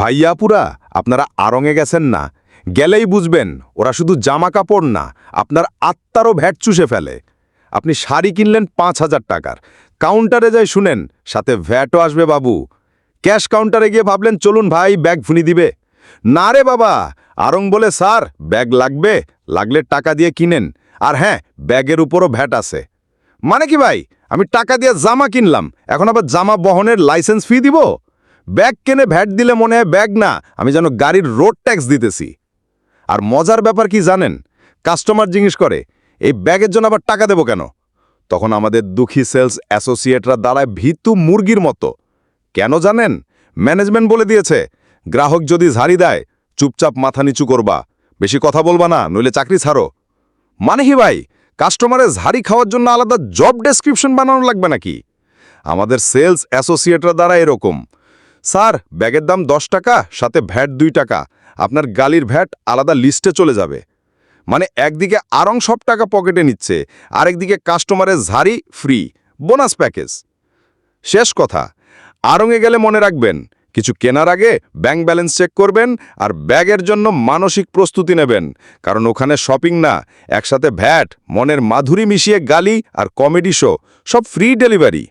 ভাইয়াপুরা আপনারা আরঙে গেছেন না। গেলেই বুঝবেন, ওরা শুধু জামা কাপড় না, আপনার আত্মারও ভ্যাট চুষে ফেলে। আপনি শাড়ি কিনলেন পাঁচ হাজার টাকার। কাউন্টারে যাই শুনেন, সাথে ভ্যাটও আসবে বাবু। ক্যাশ কাউন্টারে গিয়ে ভাবলেন, চলুন ভাই, ব্যাগ ফুনি দিবে। না রে বাবা আরং বলে, স্যার, ব্যাগ লাগবে? লাগলে টাকা দিয়ে কিনেন। আর হ্যাঁ ব্যাগের উপরও ভ্যাট আছে। মানে কি ভাই, আমি টাকা দিয়ে জামা কিনলাম, এখন আবার জামা বহনের লাইসেন্স ফি দিব? ব্যাগ কেনে ভ্যাট দিলে মনে হয় ব্যাগ না, আমি যেন গাড়ির রোড ট্যাক্স দিতেছি। আর মজার ব্যাপার কি জানেন? কাস্টমার জিজ্ঞেস করে, এই ব্যাগের জন্য আবার টাকা দেব কেন? তখন আমাদের দুঃখী সেলস অ্যাসোসিয়েটরা দাঁড়ায় ভীতু মুরগির মতো। কেন জানেন? ম্যানেজমেন্ট বলে দিয়েছে, গ্রাহক যদি ঝাড়ি দেয়, চুপচাপ মাথা নিচু করবা। বেশি কথা বলবা না, নইলে চাকরি ছাড়ো। মানে কি ভাই? কাস্টমারের ঝাড়ি খাওয়ার জন্য আলাদা জব ডেসক্রিপশন বানানো লাগবে নাকি? আমাদের সেলস অ্যাসোসিয়েটরা দ্বারা এরকম। স্যার, ব্যাগের দাম দশ টাকা, সাথে ভ্যাট দুই টাকা। আপনার গালির ভ্যাট আলাদা লিস্টে চলে যাবে। মানে একদিকে আরং সব টাকা পকেটে নিচ্ছে, আরেকদিকে কাস্টমারের ঝাড়ি ফ্রি, বোনাস প্যাকেজ। শেষ কথা আরঙে গেলে মনে রাখবেন, কিছু কেনার আগে ব্যাংক ব্যালেন্স চেক করবেন আর ব্যাগের জন্য মানসিক প্রস্তুতি নেবেন, কারণ ওখানে শপিং না, একসাথে ভ্যাট, মনের মাধুরী মিশিয়ে গালি আর কমেডি শো, সব ফ্রি ডেলিভারি।